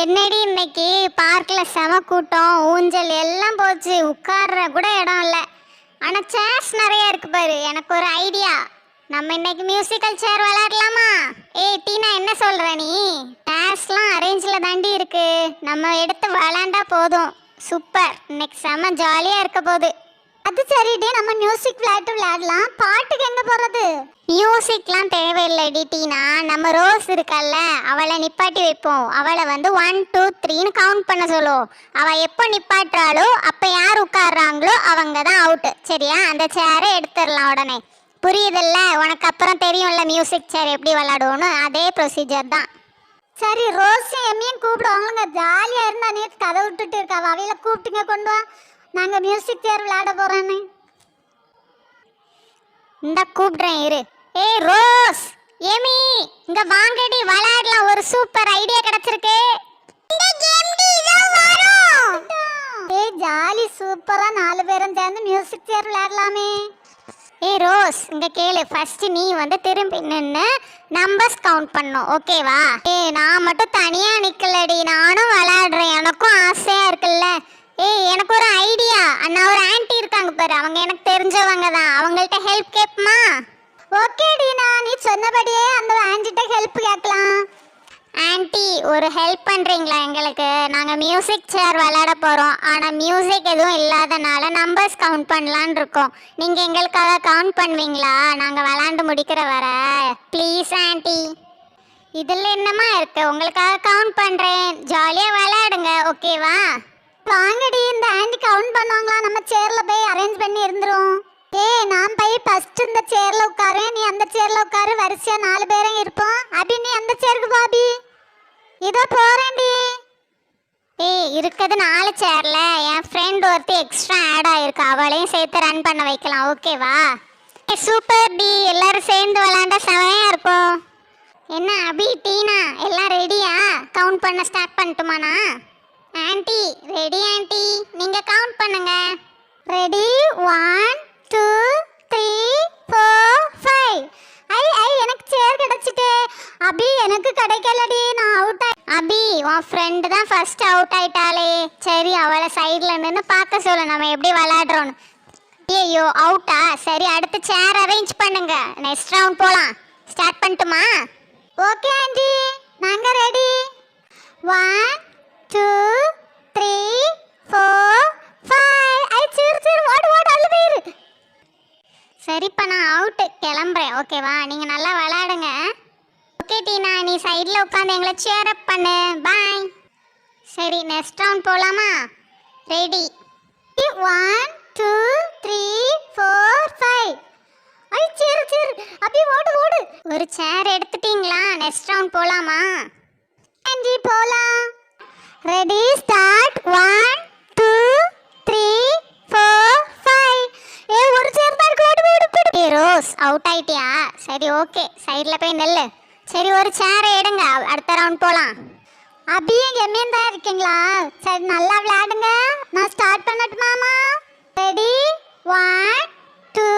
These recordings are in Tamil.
என்னடி இன்னைக்கு? பார்க்கில் செம கூட்டம் ஊஞ்சல் எல்லாம் போச்சு. உட்கார்ற கூட இடம் இல்லை. ஆனால் சேர்ஸ் நிறைய இருக்கு பாரு. எனக்கு ஒரு ஐடியா நம்ம இன்னைக்கு மியூசிக்கல் சேர் விளையாடலாமா? ஏய் டீனா என்ன சொல்கிற நீ? டேர்ஸ்லாம் அரேஞ்சில் தாண்டி இருக்கு. நம்ம எடுத்து விளாண்டா போதும். சூப்பர் இன்னைக்கு செம ஜாலியாக இருக்க போகுது. அது சரிடி நம்ம மியூசிக் விளையாட்டு விளையாடலாம். பாட்டுக்கு எங்கே போகிறது மியூசிக்லாம் தேவையில்லை டீனா. நம்ம ரோஸ் இருக்கல்ல அவளை நிப்பாட்டி வைப்போம். அவளை வந்து ஒன் டூ த்ரீன்னு கவுண்ட் பண்ண சொல்லுவோம். அவள் எப்போ நிப்பாட்டுறாளோ அப்போ யார் உட்காடுறாங்களோ அவங்க தான் அவுட்டு சரியா? அந்த சேரை எடுத்துடலாம் உடனே. புரியுதில்ல? உனக்கு அப்புறம் தெரியும்ல மியூசிக் சேர் எப்படி விளாடுவோன்னு அதே ப்ரொசீஜர் தான். சரி ரோஸும் எம்மியும் கூப்பிடுவாங்க. ஜாலியாக இருந்தா நீ கதை விட்டுட்டு இருக்கா. அவையில கூப்பிட்டுங்க கொண்டு வா. நாங்கள் மியூசிக் சேர் விளையாட போகிறோன்னு இந்த கூப்பிட்றேன் இரு. ஏய் ரோஸ்! ஏமி இங்க வாங்கடி விளையாடலாம். ஒரு சூப்பர் ஐடியா கிடைச்சிருக்கு. ஏய் ஜாலி சூப்பரா நாலு பேரும் சேர்ந்து மியூசிக் சேர் விளையாடலாமே. ஏய் ரோஸ் இங்க கேளு. ஃபர்ஸ்ட் நீ வந்து திரும்பி நின்று நம்பர்ஸ் கவுண்ட் பண்ணும் ஓகேவா ஏய் நான் மட்டும் தனியா நிக்கலடி. நானும் விளையாடுறேன். எனக்கும் ஆசையா இருக்குல்ல. ஏய் எனக்கு ஒரு ஐடியா அண்ணா ஒரு ஆன்ட்டி இருக்காங்க பாரு. அவங்க எனக்கு தெரிஞ்சவங்க தான். அவங்கள்ட்ட ஹெல்ப் கேட்பமா? ஓகே டீனா நீ சொன்னபடியே அந்த ஆன்ட்டிட்ட ஹெல்ப் கேட்கலாம். ஆன்ட்டி ஒரு ஹெல்ப் பண்ணுறீங்களா எங்களுக்கு? நாங்கள் மியூசிக் சேர் விளையாட போகிறோம் ஆனால் மியூசிக் எதுவும் இல்லாதனால நம்பர்ஸ் கவுண்ட் பண்ணலான்னு இருக்கோம். நீங்கள் எங்களுக்காக கவுண்ட் பண்ணுவீங்களா? நாங்கள் விளாண்டு முடிக்கிற வர. Please aunty. இதில் என்னமா இருக்கு? உங்களுக்காக கவுண்ட் பண்ணுறேன் ஜாலியாக விளையாடுங்க ஓகேவா வாங்கடி இந்த ஆண்டி கவுண்ட் பண்ணுவாங்களா? நம்ம சேரில் போய் அரேஞ்ச் பண்ணி இருந்துரும் ஏய் நான் போய் ஃபர்ஸ்ட் இந்த சேர்ல உட்காரேன் நீ அந்த சேர்ல உட்காரு வரிசையா நாலு பேரும் இருப்போம். அபி நீ அந்த சேருக்கு பாபி இதோ போறேன்டி. ஏய் இருக்கிறது நாலு சேர்ல என் ஃப்ரெண்ட் ஒருத்தி எக்ஸ்ட்ரா ஆட் ஆயிருக்கு. அவளையும் சேர்த்து ரன் பண்ண வைக்கலாம். ஓகேவா சூப்பர் டி. எல்லாரும் சேர்ந்து விளாண்டா செமையா இருக்கும். என்ன அபி டீனா? எல்லாம் ரெடியா கவுண்ட் பண்ண ஸ்டார்ட் பண்ணட்டுமாண்ணா? ஆன்ட்டி ரெடி ஆன்ட்டி நீங்கள் கவுண்ட் பண்ணுங்க. Ready one two three four five ஐ ஐ எனக்கு சேர் கிடைச்சிட்டு அபி எனக்கு கிடைக்கலடி நான் அவுட் ஆயி அபி உன் ஃப்ரெண்டு தான் ஃபர்ஸ்ட் அவுட் ஆயிட்டாளே. சரி அவளை சைடில் நின்று பார்க்க சொல்லு நம்ம எப்படி விளாடுறோன்னு ஐயோ அவுட்டா சரி அடுத்த சேர் அரேஞ்ச் பண்ணுங்க. நெக்ஸ்ட் ரவுண்ட் போகலாம் ஸ்டார்ட் பண்ணட்டுமா? Okay aunty. நாங்கள் ready one two three four five ஐ சிறு சரி ஓடு ஓடு அல்ல சரிப்பா நான் அவுட்டு கிளம்புறேன். ஓகேவா நீங்கள் நல்லா விளாடுங்க ஓகே டீனா. நீ சைடில் உட்காந்து எங்களை சேர் அப் பண்ணு. பாய் சரி நெக்ஸ்ட் ரவுண்ட் போகலாமா ready one two three four five ஐ சரி சரி அப்படி ஓடு ஓடு. ஒரு சேர் எடுத்துட்டீங்களா? நெக்ஸ்ட் ரவுண்ட் போகலாமா அஞ்சி போகலாம் ready start one two three four five ஏ ஒரு சேர் தான் இருக்கு. ஓடு ஓடு ஓடு. ஏ ரோஸ் அவுட் ஆயிட்டியா? சரி ஓகே சைடில் போய் நெல்லு. சரி ஒரு சேரை எடுங்க. அடுத்த ரவுண்ட் போகலாம் அபியும் எம்மியும் தான் இருக்கீங்களா? சரி நல்லா விளையாடுங்க. நான் start பண்ணட்டுமாமா ready one two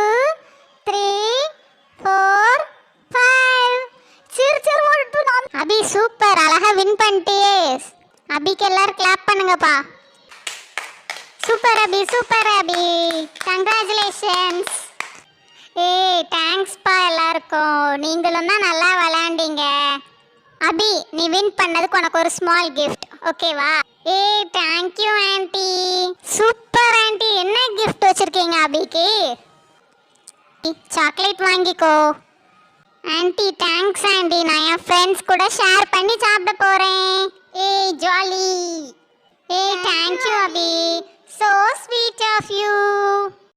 three four five சிறு சிறு ஓடிட்டு அபி சூப்பர் அழகாக வின் பண்ணிட்டியே. அபிக்கு எல்லாரும் கிளாப் பண்ணுங்கப்பா. Super Abi super Abi. Congratulations ஏய் தேங்க்ஸ்ப்பா எல்லாருக்கும். நீங்களும் தான் நல்லா விளையாண்டு அபி நீ வின் பண்ணதுக்கு உனக்கு ஒரு ஸ்மால் கிஃப்ட் ஓகேவா ஏ thank you aunty super aunty என்ன கிஃப்ட் வச்சிருக்கீங்க அபிக்கு? சாக்லேட் வாங்கிக்கோ. ஆண்டி தேங்க்ஸ் ஆண்டி நான் என் ஃப்ரெண்ட்ஸ் கூட ஷேர் பண்ணி சாப்பிட போகிறேன் ஏய் ஜாலி ஏய் thank you Abi. So sweet of you